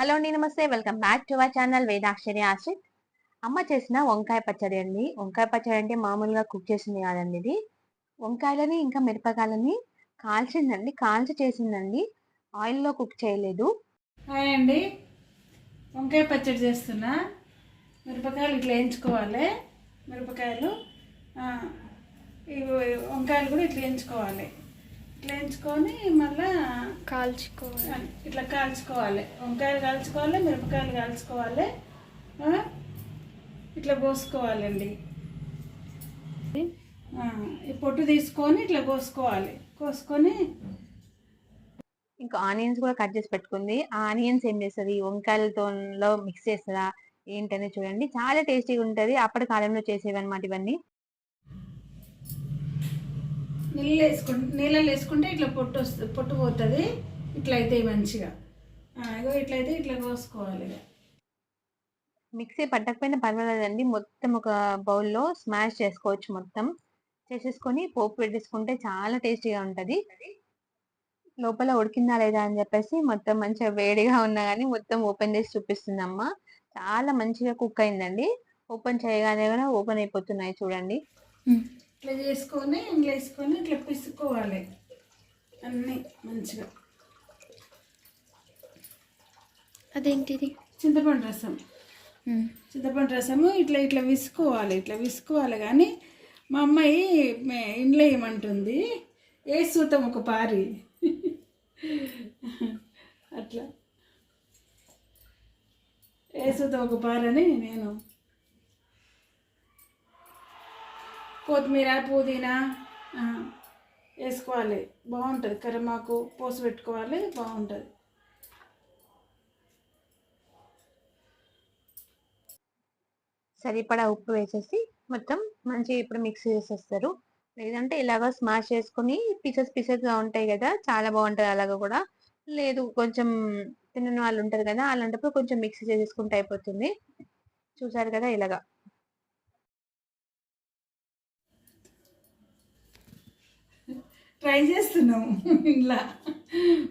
Hello అండి నమస్తే. Welcome back to our channel Vedakshari Ashrith. అమ్మ చేసిన వంకాయ పచ్చడి అండి. వంకాయ పచ్చడి అంటే మామూలుగా కుక్ చేసింది కాదండి ఇది. వంకాయలని ఇంకా మిరపకాయలని కాల్చిందండి కాల్చి చేసిందండి. ఆయిల్లో కుక్ చేయలేదు. హాయ్ అండి. వంకాయ పచ్చడి చేస్తున్నా. మిరపకాయలు ఇట్లా వేయించుకోవాలి. మిరపకాయలు. ఇవి వంకాయలు కూడా ఇట్లా వేయించుకోవాలి. వేయించుకొని మళ్ళా కాల్చుకోవాలి. ఇట్లా కాల్చుకోవాలి. వంకాయలు కాల్చుకోవాలి మిరపకాయలు కాల్చుకోవాలి ఇట్లా కోసుకోవాలండి. ఆ, ఈ పొట్టు తీసుకొని ఇట్లా కోసుకోవాలి. కోసుకొని ఇంకా ఆనియన్స్ కూడా కట్ చేసి పెట్టుకుంది. ఆ ఆనియన్స్ ఏం చేస్తుంది? వంకాయలతో మిక్స్ చేస్తుందా? ఏంటనే చూడండి. చాలా టేస్టీగా ఉంటది అప్పటి కాలంలో చేసేవి అనమాట ఇవన్నీ. నీళ్ళు వేసుకుంటే నీళ్ళలో వేసుకుంటే ఇట్లా పొట్టు వస్తుంది పొట్టు పోతుంది. ఇట్లా అవుతాయి మంచిగా ఇగో ఇట్లయితే ఇట్లా కోసుకోవాలి. మిక్సీ పట్టకపోయినా పర్వాలేదండి. మొత్తం ఒక బౌల్లో స్మాష్ చేసుకోవచ్చు మొత్తం. చేసేసుకొని పోపు పెట్టేసుకుంటే చాలా టేస్టీగా ఉంటది. లోపల ఉడికిందా లేదా అని చెప్పేసి మొత్తం మంచిగా వేడిగా ఉన్నా కానీ మొత్తం ఓపెన్ చేసి చూపిస్తుంది అమ్మ చాలా మంచిగా కుక్ అయిందండి. ఓపెన్ చేయగానే కూడా ఓపెన్ అయిపోతున్నాయి చూడండి. ఇట్లా చేసుకొని ఇంట్లో వేసుకొని ఇట్లా పిసుకోవాలి అన్నీ మంచిగా. అదేంటిది? చింతపండు రసం. చింతపండు రసము ఇట్లా ఇట్లా విసుకోవాలి ఇట్లా విసుకోవాలి కానీ మా అమ్మాయి ఇంట్లో ఏమంటుంది? ఏ సూతం ఒక పారి. అట్లా. ఏ సూతం ఒక పారని నేను కొత్తిమీర పుదీనా వేసుకోవాలి. బాగుంటుంది. కరిమాకు పోసి పెట్టుకోవాలి. బాగుంటుంది. సరిపడా ఉప్పు వేసేసి మొత్తం మంచిగా ఇప్పుడు మిక్స్ చేసేస్తారు. లేదంటే ఇలాగ స్మాష్ చేసుకుని పీసెస్ పీసెస్గా ఉంటాయి కదా చాలా బాగుంటుంది అలాగ కూడా. లేదు కొంచెం తినని వాళ్ళు ఉంటారు కదా అలాంటప్పుడు కొంచెం మిక్స్ చేసేసుకుంటే అయిపోతుంది. చూసారు కదా ఇలాగా. ట్రై చేస్తున్నాము ఇంట్లో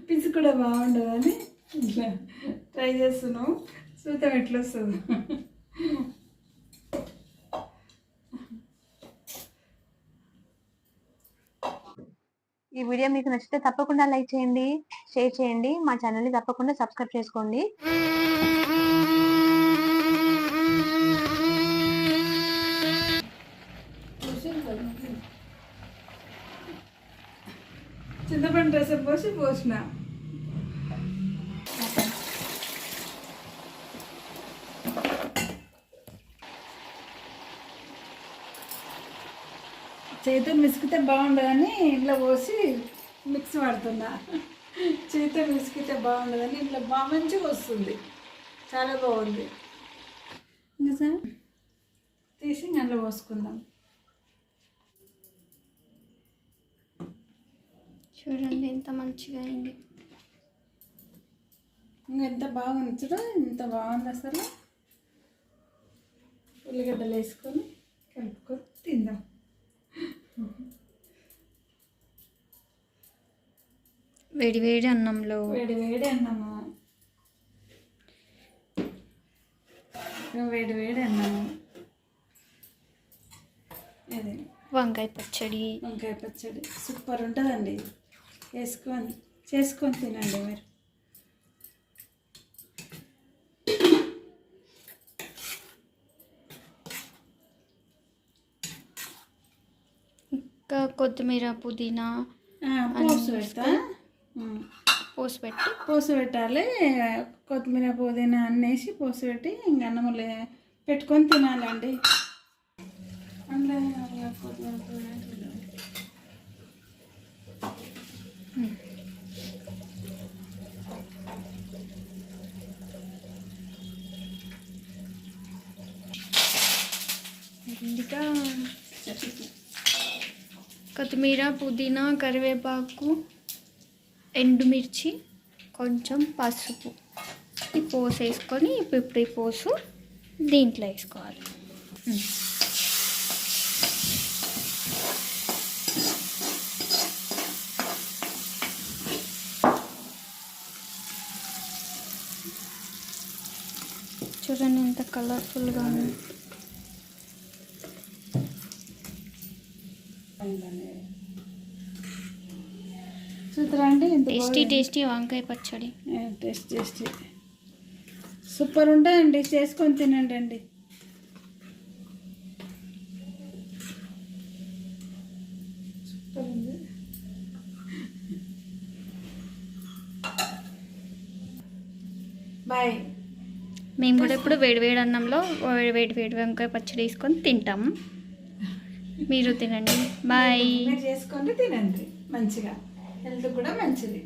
పిసి కూడా బాగుండదు అని ఇట్లా ట్రై చేస్తున్నాము చూద్దాం ఎట్లా వస్తుంది ఈ వీడియో మీకు నచ్చితే తప్పకుండా లైక్ చేయండి షేర్ చేయండి మా ఛానల్ని తప్పకుండా సబ్స్క్రైబ్ చేసుకోండి. చింతపండు రసం పోసి పోసిన. చేతితో మిసికితే బాగుండదని ఇంట్లో పోసి మిక్స్ పడుతున్నా చేతితో మిసికితే బాగుండదని ఇంట్లో బాగా మంచిగా వస్తుంది. చాలా బాగుంది. ఇంకా సార్? తీసి అందులో పోసుకుందాం. చూడండి ఎంత మంచిగా అయింది. ఇంకా ఎంత బాగుంది చూడు ఎంత బాగుంది అసలు. ఉల్లిగడ్డలు వేసుకొని కలుపుకొని తిందాం. వేడి వేడి అన్నంలో వేడి వేడి అన్నము. వేడి వేడి అన్నము. అదే. వంకాయ పచ్చడి. వంకాయ పచ్చడి. సూపర్ ఉంటుందండి. వేసుకొని చేసుకొని తినండి మీరు. ఇంకా కొత్తిమీర పుదీనా పోసు పెడతా. పోసి పెట్టి. పోసి పెట్టాలి. కొత్తిమీర పుదీనా అన్నేసి పోసి పెట్టి ఇంక అన్నములు పెట్టుకొని తినాలండి. అందులో కొత్తిమీర పుదీనా ఇంకా కొత్తిమీర పుదీనా కరివేపాకు ఎండుమిర్చి కొంచెం పసుపు. ఈ పోసు వేసుకొని ఇప్పుడు ఈ పోసు దీంట్లో వేసుకోవాలి. చూడండి ఎంత కలర్ఫుల్గా ఉంది. అండి ఎంత టేస్టీ టేస్టీ వంకాయ పచ్చడి. టేస్ట్ టేస్టీ సూపర్ ఉంటాయండి చేసుకొని తినండి అండి. సూపర్ ఉంది. బాయ్ మేము కూడా ఇప్పుడు వేడి వేడి అన్నంలో వేడి వేడి వేడి వంకాయ పచ్చడి వేసుకొని తింటాము మీరు తినండి. బాయ్ చేసుకోండి తినండి. మంచిగా. హెల్త్ కూడా మంచిది.